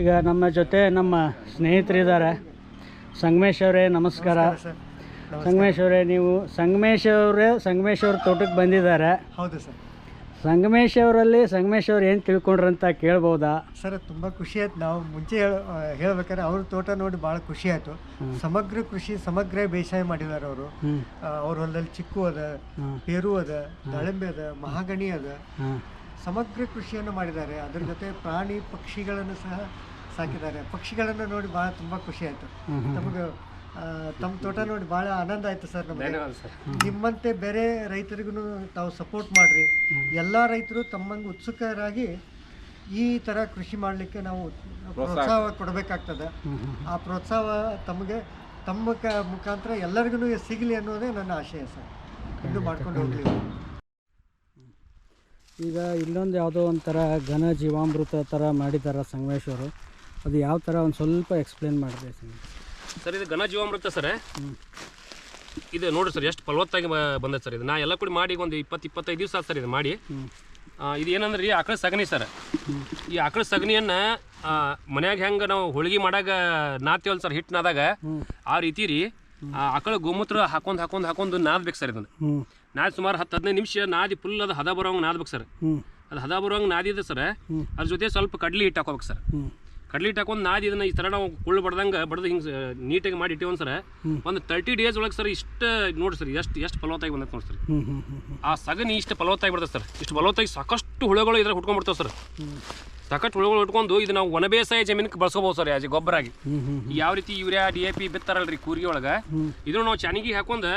ಈಗ ನಮ್ಮ ಜೊತೆ ನಮ್ಮ ಸ್ನೇಹಿತರಿದ್ದಾರೆ. ಸಂಗಮೇಶ್ ಅವರೇ ನಮಸ್ಕಾರ. ಸಂಗಮೇಶ್ ಅವರೇ ನೀವು ಸಂಗಮೇಶ್ ಅವರೇ ಸಂಗಮೇಶ್ ಅವ್ರ ತೋಟಕ್ಕೆ ಬಂದಿದ್ದಾರೆ. ಹೌದು ಸರ್. ಸಂಗಮೇಶ್ ಅವರಲ್ಲಿ ಸಂಗಮೇಶ್ ಅವ್ರು ಏನು ತಿಳ್ಕೊಂಡ್ರಂತ ಕೇಳ್ಬೋದಾ? ಸರ್ ತುಂಬ ಖುಷಿ ಆಯ್ತು. ನಾವು ಮುಂಚೆ ಹೇಳ ಹೇಳ್ಬೇಕಾದ್ರೆ ಅವ್ರ ತೋಟ ನೋಡಿ ಭಾಳ ಖುಷಿ ಆಯಿತು. ಸಮಗ್ರ ಕೃಷಿ ಸಮಗ್ರ ಬೇಸಾಯ ಮಾಡಿದ್ದಾರೆ ಅವರು. ಅವ್ರ ಹೊಲದಲ್ಲಿ ಚಿಕ್ಕು ಅದ ಪೇರು ಅದ ದಾಳಿಂಬೆ ಅದ ಮಹಾಗಣಿ ಅದ. ಸಮಗ್ರ ಕೃಷಿಯನ್ನು ಮಾಡಿದ್ದಾರೆ. ಅದರ ಜೊತೆ ಪ್ರಾಣಿ ಪಕ್ಷಿಗಳನ್ನು ಸಹ ಸಾಕಿದ್ದಾರೆ. ಪಕ್ಷಿಗಳನ್ನು ನೋಡಿ ಭಾಳ ತುಂಬ ಖುಷಿ ಆಯಿತು. ನಮಗೆ ತಮ್ಮ ತೋಟ ನೋಡಿ ಭಾಳ ಆನಂದ ಆಯಿತು ಸರ್ ನಮಗೆ. ನಿಮ್ಮಂತೆ ಬೇರೆ ರೈತರಿಗೂ ತಾವು ಸಪೋರ್ಟ್ ಮಾಡಿರಿ. ಎಲ್ಲ ರೈತರು ತಮ್ಮಂಗೆ ಉತ್ಸುಕರಾಗಿ ಈ ಥರ ಕೃಷಿ ಮಾಡಲಿಕ್ಕೆ ನಾವು ಪ್ರೋತ್ಸಾಹ ಕೊಡಬೇಕಾಗ್ತದೆ. ಆ ಪ್ರೋತ್ಸಾಹ ತಮಗೆ ತಮ್ಮ ಕ ಮುಖಾಂತರ ಎಲ್ಲರಿಗೂ ಸಿಗಲಿ ಅನ್ನೋದೇ ನನ್ನ ಆಶಯ ಸರ್. ಇದು ಮಾಡ್ಕೊಂಡು ಹೋಗಲಿ. ಈಗ ಇಲ್ಲೊಂದು ಯಾವುದೋ ಒಂಥರ ಘನ ಜೀವಾಮೃತ ಥರ ಮಾಡಿದ್ದಾರೆ ಸಂಗಮೇಶ್ವರು. ಅದು ಯಾವ ಥರ ಒಂದು ಸ್ವಲ್ಪ ಎಕ್ಸ್ಪ್ಲೇನ್ ಮಾಡಿದೆ ಸರ್. ಇದು ಘನ ಜೀವಾಮೃತ ಸರ್. ಇದು ನೋಡಿರಿ ಸರ್ ಎಷ್ಟು ಫಲವತ್ತಾಗಿ ಬಂದೈತೆ ಸರ್ ಇದು. ನಾ ಎಲ್ಲ ಕೂಡ ಮಾಡಿ ಒಂದು ಇಪ್ಪತ್ತು ಇಪ್ಪತ್ತೈದು ದಿವಸ ಆಯ್ತು ಸರ್ ಇದು ಮಾಡಿ. ಇದು ಏನಂದ್ರೆ ಈ ಆಕಳ ಸಗಣಿ ಸರ್. ಈ ಆಕಳ ಸಗಣಿಯನ್ನು ಮನ್ಯಾಗ ಹೆಂಗೆ ನಾವು ಹೋಳಿಗೆ ಮಾಡಾಗ ನಾತೀವಲ್ಲ ಸರ್ ಹಿಟ್ಟು ನಾದಾಗ ಆ ರೀತಿ ರೀ ಆ ಆಕಳ ಗೋಮೂತ್ರ ಹಾಕೊಂಡು ಹಾಕೊಂಡು ಹಾಕೊಂಡು ನಾದ್ಬೇಕು ಸರ್ ಇದನ್ನು. ನಾದಿ ಸುಮಾರು ಹತ್ತು ಹದಿನೈದು ನಿಮಿಷ ನಾದಿ ಫುಲ್ ಅದು ಹದ ಬರೋಂಗೆ ನಾದ್ಬೇಕು ಸರ್. ಅದು ಹದ ಬರೋಂಗೆ ನಾದಿದೆ ಸರ್. ಅದ್ರ ಜೊತೆ ಸ್ವಲ್ಪ ಕಡ್ಲಿ ಹಿಟ್ಟು ಹಾಕೋಬೇಕು ಸರ್. ಕಡ್ಲಿ ಹಿಟ್ಟು ಹಾಕೊಂಡು ನಾದಿ ಇದನ್ನ ಈ ಥರ ನಾವು ಕುಳ್ಳು ಬಡ್ದಂಗೆ ಬಡ್ದು ಹಿಂಗೆ ನೀಟಾಗಿ ಮಾಡಿ ಇಟ್ಟಿವನ್ ಸರ್. ಒಂದು ತರ್ಟಿ ಡೇಸ್ ಒಳಗೆ ಸರ್ ಇಷ್ಟು ನೋಡಿ ಸರ್ ಎಷ್ಟು ಎಷ್ಟು ಫಲವತ್ತಾಗಿ ಬಂದೈತೆ ನೋಡಿ ಸರ್. ಆ ಸಗಣಿ ಇಷ್ಟು ಫಲವತ್ತಾಗಿ ಬರ್ತದೆ ಸರ್. ಇಷ್ಟು ಫಲವತ್ತಾಗಿ ಸಾಕಷ್ಟು ಹುಳುಗಳು ಇದ್ರಾಗ ಹುಟ್ಕೊಂಡ್ಬಿಡ್ತಾವೆ ಸರ್. ಸಾಕಷ್ಟು ಹುಳುಗಳು ಇಟ್ಕೊಂಡು ಇದು ನಾವು ಒಣ ಬೇಸಾಯ ಜಮೀನಿಗೆ ಬಳಸ್ಕೋಬೋದು ಸರ್ ಯಾಜಿ ಗೊಬ್ಬರ ಆಗಿ ಯಾವ ರೀತಿ ಯೂರಿಯಾ ಡಿ ಎ ಪಿ ಬಿತ್ತಾರಲ್ರಿ ಕೂರಿಗೆ ಒಳಗೆ. ಇದನ್ನು ನಾವು ಚೆನ್ನಾಗಿ ಹಾಕೊಂಡು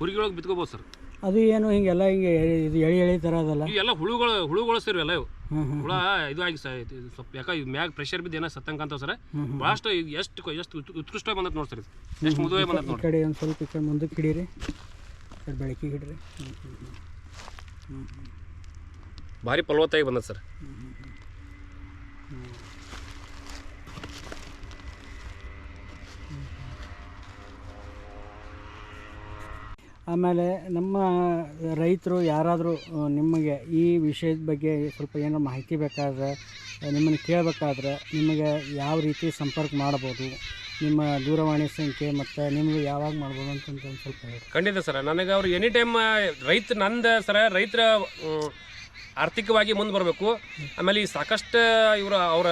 ಕೂರಿಗೆ ಒಳಗೆ ಬಿತ್ಕೋಬೋದು ಸರ್. ಅದು ಏನು ಹಿಂಗೆಲ್ಲ ಹಿಂಗೆ ಎಳೆ- ಇದು ಎಳಿ ಎಳಿ ಥರ ಅದಲ್ಲ? ಎಲ್ಲ ಹುಳುಗಳು ಹುಳುಗಳು ಸರ್ ಇವೆಲ್ಲ ಇವು ಹ್ಞೂ ಹ್ಞೂ ಹುಳ ಇದು ಆಗಿ ಸರ್ ಇದು ಸ್ವಲ್ಪ ಯಾಕೆ ಇದು ಮ್ಯಾಗ ಪ್ರೆಷರ್ ಬಿದ್ದು ಏನೋ ಸತ್ತಂಗ ಅಂತ ಸರ್. ಭಾಳಷ್ಟು ಇದು ಎಷ್ಟು ಕೊ- ಎಷ್ಟು ಉತ್- ಉತ್ಕೃಷ್ಟವಾಗಿ ಬಂದೈತೆ ನೋಡಿ ಸರ್ ಇದು. ಎಷ್ಟು ಮುದುವೆ ಬಂದೈತೆ ಈ ನೋಡಿ. ಕಡೆ ಒಂದು ಸ್ವಲ್ಪ ಈ ಕಡೆ ಮುಂದಕ್ಕೆ ಹಿಡೀರಿ. ಈ ಕಡೆ ಬೆಳಕಿಗೆ ಹಿಡ್ರಿ. ಭಾರಿ ಫಲವತ್ತಾಗಿ ಬಂದದ ಸರ್. ಆಮೇಲೆ ನಮ್ಮ ರೈತರು ಯಾರಾದರೂ ನಿಮಗೆ ಈ ವಿಷಯದ ಬಗ್ಗೆ ಸ್ವಲ್ಪ ಏನೋ ಮಾಹಿತಿ ಬೇಕಾದರೆ ನಿಮ್ಮನ್ನು ಕೇಳಬೇಕಾದ್ರೆ ನಿಮಗೆ ಯಾವ ರೀತಿ ಸಂಪರ್ಕ ಮಾಡ್ಬೋದು, ನಿಮ್ಮ ದೂರವಾಣಿ ಸಂಖ್ಯೆ ಮತ್ತು ನಿಮಗೆ ಯಾವಾಗ ಮಾಡ್ಬೋದು ಒಂದು ಸ್ವಲ್ಪ ಹೇಳಿ ಖಂಡಿತ ಸರ್. ನನಗೆ ಅವ್ರು ಎನಿ ಟೈಮ್ ರೈತ ನಂದು ಸರ, ರೈತರ ಆರ್ಥಿಕವಾಗಿ ಮುಂದೆ ಬರಬೇಕು. ಆಮೇಲೆ ಈ ಸಾಕಷ್ಟು ಇವರು ಅವರ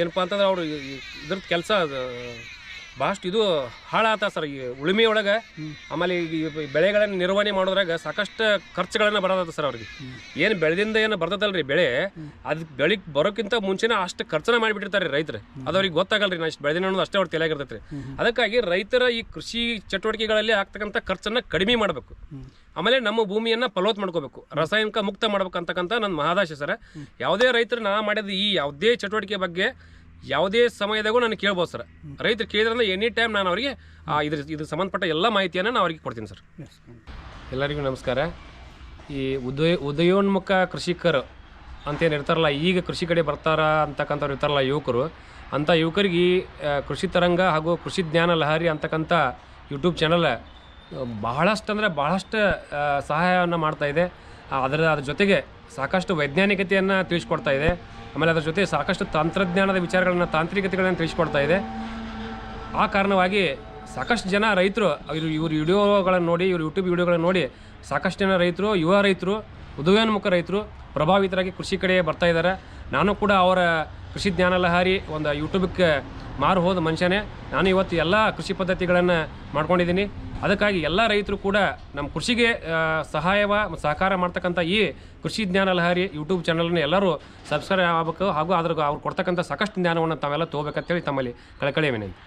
ಏನಪ್ಪ ಅಂತಂದ್ರೆ ಅವರು ಇದ್ರದ್ದು ಕೆಲಸ ಭಾಳಷ್ಟು ಇದು ಹಾಳಾತ ಸರ್ ಈ ಉಳುಮೆ ಒಳಗೆ. ಆಮೇಲೆ ಈ ಬೆಳೆಗಳನ್ನು ನಿರ್ವಹಣೆ ಮಾಡೋದ್ರಾಗ ಸಾಕಷ್ಟು ಖರ್ಚುಗಳನ್ನು ಬರೋದ ಸರ್ ಅವ್ರಿಗೆ. ಏನು ಬೆಳೆದಿಂದ ಏನು ಬರ್ತದಲ್ರಿ ಬೆಳೆ, ಅದು ಬೆಳಿಗ್ಗೆ ಬರೋಕ್ಕಿಂತ ಮುಂಚೆನೇ ಅಷ್ಟು ಖರ್ಚನ ಮಾಡಿಬಿಟ್ಟಿರ್ತಾರೆ ರೈತರು. ಅದು ಅವ್ರಿಗೆ ಗೊತ್ತಾಗಲ್ರಿ, ನಾ ಇಷ್ಟು ಬೆಳೆದಿನ ಅನ್ನೋದು ಅಷ್ಟೇ ಅವ್ರು ತಲೆಯಾಗಿರ್ತೈತೆ ರೀ. ಅದಕ್ಕಾಗಿ ರೈತರ ಈ ಕೃಷಿ ಚಟುವಟಿಕೆಗಳಲ್ಲಿ ಆಗ್ತಕ್ಕಂಥ ಖರ್ಚನ್ನ ಕಡಿಮೆ ಮಾಡಬೇಕು. ಆಮೇಲೆ ನಮ್ಮ ಭೂಮಿಯನ್ನು ಫಲವತ್ ಮಾಡ್ಕೋಬೇಕು. ರಾಸಾಯನಿಕ ಮುಕ್ತ ಮಾಡ್ಬೇಕಂತಕ್ಕಂಥ ನನ್ನ ಮಹಾದಾಶೆ ಸರ್. ಯಾವುದೇ ರೈತರು ನಾ ಮಾಡಿದ ಈ ಯಾವುದೇ ಚಟುವಟಿಕೆ ಬಗ್ಗೆ ಯಾವುದೇ ಸಮಯದಾಗೂ ನಾನು ಕೇಳ್ಬೋದು ಸರ್. ರೈತರು ಕೇಳಿದ್ರೆ ಎನಿ ಟೈಮ್ ನಾನು ಅವರಿಗೆ ಇದ್ರ ಇದ್ರ ಸಂಬಂಧಪಟ್ಟ ಎಲ್ಲ ಮಾಹಿತಿಯನ್ನು ನಾನು ಅವ್ರಿಗೆ ಕೊಡ್ತೀನಿ ಸರ್. ಎಲ್ಲರಿಗೂ ನಮಸ್ಕಾರ. ಈ ಉದಯ ಉದಯೋನ್ಮುಖ ಕೃಷಿಕರು ಅಂತೇನು ಇರ್ತಾರಲ್ಲ ಈಗ ಕೃಷಿ ಕಡೆ ಬರ್ತಾರ ಅಂತಕ್ಕಂಥವ್ರು ಇರ್ತಾರಲ್ಲ ಯುವಕರು ಅಂಥ ಯುವಕರಿಗೆ ಈ, ಕೃಷಿ ತರಂಗ ಹಾಗೂ ಕೃಷಿ ಜ್ಞಾನ ಲಹರಿ ಅಂತಕ್ಕಂಥ ಯೂಟ್ಯೂಬ್ ಚಾನಲ್ ಬಹಳಷ್ಟು ಅಂದರೆ ಬಹಳಷ್ಟು ಸಹಾಯವನ್ನು ಮಾಡ್ತಾಯಿದೆ ಅದರ ಅದ್ರ ಜೊತೆಗೆ ಸಾಕಷ್ಟು ವೈಜ್ಞಾನಿಕತೆಯನ್ನು ತಿಳಿಸ್ಕೊಡ್ತಾ ಇದೆ. ಆಮೇಲೆ ಅದ್ರ ಜೊತೆ ಸಾಕಷ್ಟು ತಂತ್ರಜ್ಞಾನದ ವಿಚಾರಗಳನ್ನು, ತಾಂತ್ರಿಕತೆಗಳನ್ನು ತಿಳಿಸ್ಕೊಡ್ತಾ ಇದೆ. ಆ ಕಾರಣವಾಗಿ ಸಾಕಷ್ಟು ಜನ ರೈತರು, ಇವರು ಇವ್ರ ವಿಡಿಯೋಗಳನ್ನು ನೋಡಿ, ಇವ್ರ ಯೂಟ್ಯೂಬ್ ವಿಡಿಯೋಗಳನ್ನು ನೋಡಿ ಸಾಕಷ್ಟು ಜನ ರೈತರು, ಯುವ ರೈತರು ಉದಯೋನ್ಮುಖ ರೈತರು ಪ್ರಭಾವಿತರಾಗಿ ಕೃಷಿ ಕಡೆ ಬರ್ತಾ ಇದ್ದಾರೆ. ನಾನು ಕೂಡ ಅವರ ಕೃಷಿ ಜ್ಞಾನ ಲಹರಿ ಒಂದು ಯೂಟ್ಯೂಬಕ್ಕೆ ಮಾರು ಹೋದ ಮನುಷ್ಯನೇ. ನಾನು ಇವತ್ತು ಎಲ್ಲ ಕೃಷಿ ಪದ್ಧತಿಗಳನ್ನು ಮಾಡ್ಕೊಂಡಿದ್ದೀನಿ. ಅದಕ್ಕಾಗಿ ಎಲ್ಲ ರೈತರು ಕೂಡ ನಮ್ಮ ಕೃಷಿಗೆ ಸಹಾಯವ ಸಹಕಾರ ಮಾಡ್ತಕ್ಕಂಥ ಈ ಕೃಷಿ ಜ್ಞಾನ ಲಹರಿ ಯೂಟ್ಯೂಬ್ ಚಾನಲ್ನ ಎಲ್ಲರೂ ಸಬ್ಸ್ಕ್ರೈಬ್ ಆಗಬೇಕು ಹಾಗೂ ಅದ್ರ ಅವ್ರು ಕೊಡ್ತಕ್ಕಂಥ ಸಾಕಷ್ಟು ಜ್ಞಾನವನ್ನು ತಾವೆಲ್ಲ ತೊಗೋಬೇಕಂತೇಳಿ ತಮ್ಮಲ್ಲಿ ಕಳಕಳಿ ವಿನಂತಿ